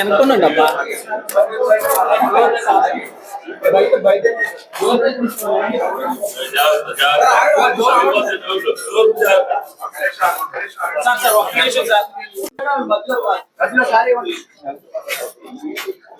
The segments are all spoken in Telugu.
అనుకున్నాండి అబ్బా సార్ సార్ ఒక్క నిమిషం సార్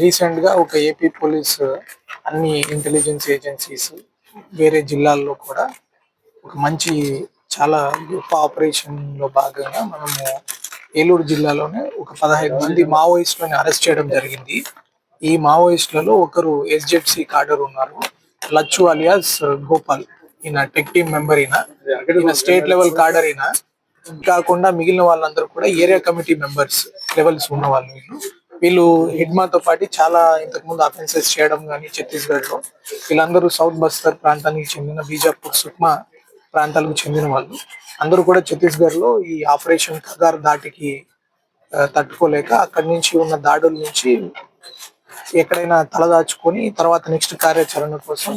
గా ఒక ఏపీ పోలీస్ అన్ని ఇంటెలిజెన్స్ ఏజెన్సీస్ వేరే జిల్లాల్లో కూడా ఒక మంచి చాలా గొప్ప ఆపరేషన్లో భాగంగా మనము ఏలూరు జిల్లాలోనే ఒక పదహైదు మంది మావోయిస్టులను అరెస్ట్ చేయడం జరిగింది. ఈ మావోయిస్టులలో ఒకరు ఎస్జెడ్సీ కాడర్ ఉన్నారు లచ్చు అలియాస్ గోపాల్. ఈయన టెక్ టీమ్ మెంబర్ ఈయన. ఈయన స్టేట్ లెవెల్ కాడర్ ఈయన. కాకుండా మిగిలిన వాళ్ళందరూ కూడా ఏరియా కమిటీ మెంబర్స్ లెవెల్స్ ఉన్న వాళ్ళు. వీళ్ళు హిడ్మాతో పాటు చాలా ఇంతకు ముందు అఫెన్సెస్ చేయడం కానీ ఛత్తీస్గఢ్లో వీళ్ళందరూ సౌత్ బస్తర్ ప్రాంతానికి చెందిన బీజాపూర్ సుక్మా ప్రాంతాలకు చెందిన వాళ్ళు. అందరూ కూడా ఛత్తీస్గఢ్లో ఈ ఆపరేషన్ కగార్ దాటికి తట్టుకోలేక అక్కడి నుంచి ఉన్న దాడుల నుంచి ఎక్కడైనా తలదాచుకొని తర్వాత నెక్స్ట్ కార్యాచరణ కోసం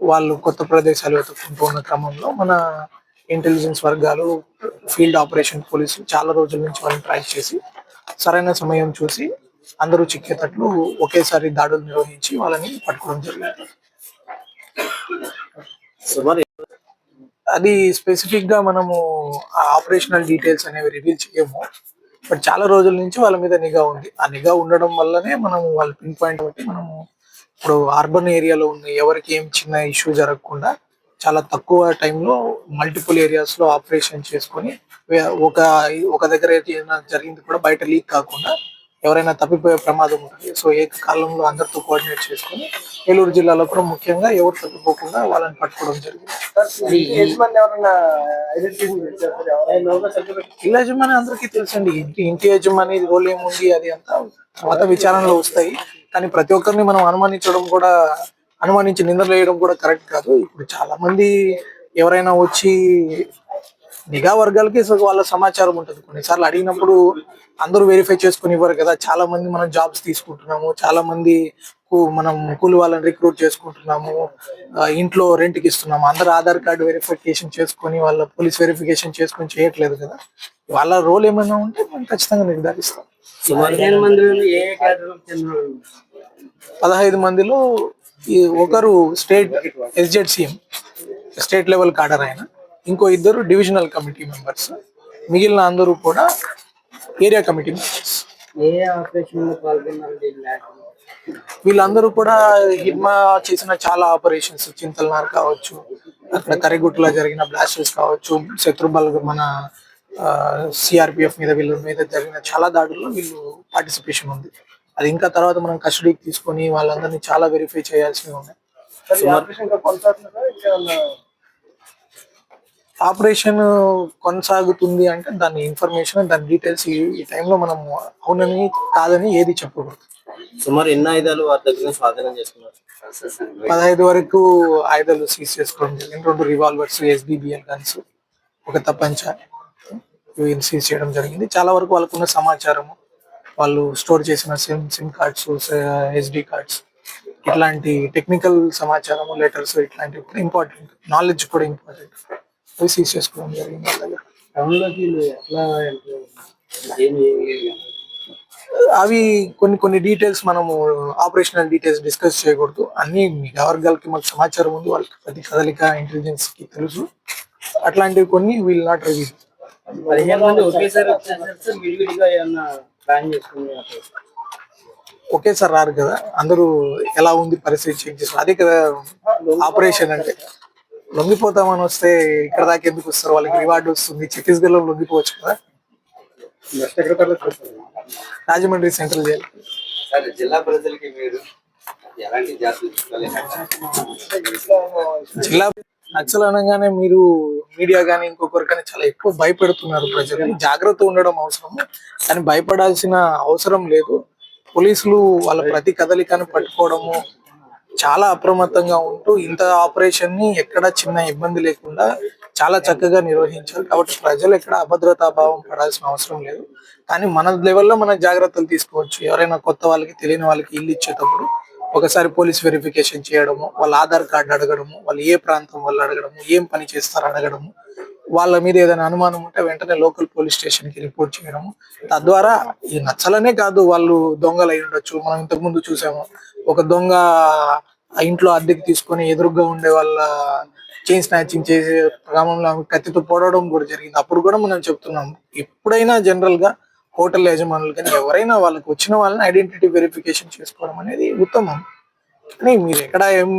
వాళ్ళు కొత్త ప్రదేశాలు వెతుక్కుంటూ ఉన్న క్రమంలో మన ఇంటెలిజెన్స్ వర్గాలు ఫీల్డ్ ఆపరేషన్ పోలీసులు చాలా రోజుల నుంచి వాళ్ళని ట్రై చేసి సరైన సమయం చూసి అందరూ చిక్కేటట్లు ఒకేసారి దాడులు నిర్వహించి వాళ్ళని పట్టుకోవడం జరిగింది. అది స్పెసిఫిక్గా మనము ఆ ఆపరేషనల్ డీటెయిల్స్ అనేవి రివీల్ చేయము. బట్ చాలా రోజుల నుంచి వాళ్ళ మీద నిఘా ఉంది. ఆ నిఘా ఉండడం వల్లనే మనం వాళ్ళ పిన్ పాయింట్ బట్టి మనము ఇప్పుడు అర్బన్ ఏరియాలో ఉన్న ఎవరికి ఏం చిన్న ఇష్యూ జరగకుండా చాలా తక్కువ టైంలో మల్టిపుల్ ఏరియాస్లో ఆపరేషన్ చేసుకొని ఒక ఒక దగ్గర ఏదైనా జరిగింది కూడా బయట లీక్ కాకుండా ఎవరైనా తప్పిపోయే ప్రమాదం ఉంటుంది. సో ఏకకాలంలో అందరితో కోఆర్డినేట్ చేసుకొని ఏలూరు జిల్లాలో కూడా ముఖ్యంగా ఎవరు తప్పిపోకుండా వాళ్ళని పట్టుకోవడం జరిగింది. ఇల్లు యజమాని అందరికీ తెలుసండి. ఇంటి ఇంటి యజమాని రోల్ ఏముంది అది అంతా తర్వాత విచారణలో వస్తాయి. కానీ ప్రతి ఒక్కరిని మనం అనుమానించడం కూడా అనుమానించి నిందలు వేయడం కూడా కరెక్ట్ కాదు. ఇప్పుడు చాలా మంది ఎవరైనా వచ్చి నిఘా వర్గాలకి వాళ్ళ సమాచారం ఉంటుంది. కొన్నిసార్లు అడిగినప్పుడు అందరూ వెరిఫై చేసుకుని ఇవ్వరు కదా. చాలా మంది మనం జాబ్స్ తీసుకుంటున్నాము. చాలా మంది కు- మనం కూలి వాళ్ళని రిక్రూట్ చేసుకుంటున్నాము. ఇంట్లో రెంట్కి ఇస్తున్నాము. అందరూ ఆధార్ కార్డు వెరిఫికేషన్ చేసుకొని వాళ్ళ పోలీస్ వెరిఫికేషన్ చేసుకొని చేయట్లేదు కదా. వాళ్ళ రోల్ ఏమైనా ఉంటే మనం ఖచ్చితంగా నిర్ధారిస్తాం? పదహైదు మందిలో ఈ ఒకరు state S Z CM state level cadre ఆయన. ఇంకో ఇద్దరు డివిజనల్ కమిటీ మెంబర్స్. మిగిలిన అందరూ కూడా ఏరియా కమిటీ మెంబర్స్? వీళ్ళందరూ కూడా హిడ్మా చేసిన చాలా ఆపరేషన్స్ చింతల్నార్ కావచ్చు అక్కడ కరిగుట్టులో జరిగిన బ్లాస్టర్స్ కావచ్చు శత్రుబల్ మన సిఆర్పిఎఫ్ మీద వీళ్ళ మీద జరిగిన చాలా దాడుల్లో వీళ్ళు పార్టిసిపేషన్ ఉంది. అది ఇంకా తర్వాత మనం కస్టడీకి తీసుకొని వాళ్ళందరినీ చాలా వెరిఫై చేయాల్సి ఉన్నాయి. ఆపరేషన్ కొనసాగుతుంది? అంటే దాని ఇన్ఫర్మేషన్ దాని డీటెయిల్స్ ఈ టైంలో మనం అవునని కాదని ఏది చెప్పకూడదు. సుమారు ఎన్ని ఆయుధాలు వారి దగ్గర స్వాధీనం చేసుకున్నారు? పదహైదు వరకు ఆయుధాలు సీజ్ చేసుకోవడం జరిగింది. రెండు రివాల్వర్స్ ఎస్బిబిఎల్ గన్స్ ఒక తప్పంచ ఇవి సీజ్ చేయడం జరిగింది. చాలా వరకు వాళ్ళకున్న సమాచారము. వాళ్ళు స్టోర్ చేసిన SIM SIM cards S D cards ఇట్లాంటి టెక్నికల్ సమాచారము లెటర్స్ ఇట్లాంటివి కూడా ఇంపార్టెంట్ నాలెడ్జ్ కూడా ఇంపార్టెంట్ అవి సీజ్ చేసుకోవడం జరిగింది వాళ్ళ దగ్గర. అవి కొన్ని కొన్ని డీటెయిల్స్ మనము ఆపరేషనల్ డీటెయిల్స్ డిస్కస్ చేయకూడదు. అన్ని నిఘా వర్గాలకి మాకు సమాచారం ఉంది. వాళ్ళకి ప్రతి కదలిక ఇంటెలిజెన్స్కి తెలుసు. అట్లాంటివి కొన్ని వీల్ నాట్ రివీల్ పదిహేను మంది ఒకేసారి ప్లాన్ చేసుకున్నారు ఒకేసారి రారు కదా? అందరూ ఎలా ఉంది పరిస్థితి చెక్ చేస్తారు? అదే కదా ఆపరేషన్ అంటే. లొంగిపోతామని వస్తే ఇక్కడ దాకా ఎందుకు వస్తారు? వాళ్ళకి రివార్డు వస్తుంది. ఛత్తీస్గఢ్లో లొంగిపోవచ్చు కదా? రాజమండ్రి సెంట్రల్ జైలు సార్ జిల్లా ప్రజలకి మీరు ఎలాంటి జాగ్రత్తలు తీసుకోవాలి జిల్లా నక్సల్ అనగానే మీరు మీడియా కానీ ఇంకొకరు కానీ చాలా ఎక్కువ భయపెడుతున్నారు ప్రజలు. జాగ్రత్త ఉండడం అవసరం కానీ భయపడాల్సిన అవసరం లేదు. పోలీసులు వాళ్ళ ప్రతి కదలికను పట్టుకోవడము చాలా అప్రమత్తంగా ఉంటూ ఇంత ఆపరేషన్ని ఎక్కడ చిన్న ఇబ్బంది లేకుండా చాలా చక్కగా నిర్వహించారు. కాబట్టి ప్రజలు ఎక్కడ అభద్రతా భావం పడాల్సిన అవసరం లేదు. కానీ మన లెవెల్లో మనం జాగ్రత్తలు తీసుకోవచ్చు. ఎవరైనా కొత్త వాళ్ళకి తెలియని వాళ్ళకి ఇల్లు ఇచ్చేటప్పుడు ఒకసారి పోలీస్ వెరిఫికేషన్ చేయడము వాళ్ళ ఆధార్ కార్డు అడగడము వాళ్ళు ఏ ప్రాంతం వాళ్ళు అడగడము ఏం పని చేస్తారు అడగడము వాళ్ళ మీద ఏదైనా అనుమానం ఉంటే వెంటనే లోకల్ పోలీస్ స్టేషన్కి రిపోర్ట్ చేయడము. తద్వారా ఈ నచ్చలనే కాదు వాళ్ళు దొంగలు అయి ఉండొచ్చు. మనం ఇంతకు ముందు చూసాము. ఒక దొంగ ఆ ఇంట్లో అద్దెకి తీసుకొని ఎదురుగా ఉండే వాళ్ళ చైన్ స్నాచింగ్ చేసే క్రమంలో కత్తితో పొడవడం కూడా జరిగింది. అప్పుడు కూడా మనం చెప్తున్నాం. ఎప్పుడైనా జనరల్గా హోటల్ యజమానులు కానీ ఎవరైనా వాళ్ళకి వచ్చిన వాళ్ళని ఐడెంటిటీ వెరిఫికేషన్ చేసుకోవడం అనేది ఉత్తమం. కానీ మీరు ఎక్కడ ఏం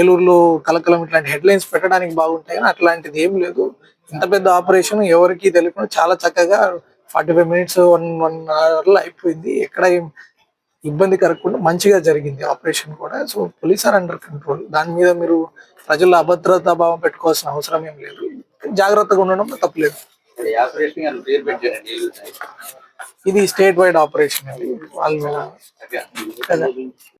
ఏలూరులో కలకలం ఇట్లాంటి హెడ్లైన్స్ పెట్టడానికి బాగుంటాయి కానీ అట్లాంటిది ఏం లేదు. ఇంత పెద్ద ఆపరేషన్ ఎవరికి తెలియకుండా చాలా చక్కగా forty five minutes one one అవర్లో అయిపోయింది. ఎక్కడ ఏం ఇబ్బంది కలగకుండా మంచిగా జరిగింది ఆపరేషన్ కూడా. So police are under control. దాని మీద మీరు ప్రజల్లో అభద్రతా భావం పెట్టుకోవాల్సిన అవసరం ఏం లేదు. జాగ్రత్తగా ఉండడం తప్పలేదు ఇది స్టేట్ వైడ్ ఆపరేషన్ అండి. వాళ్ళు కదా.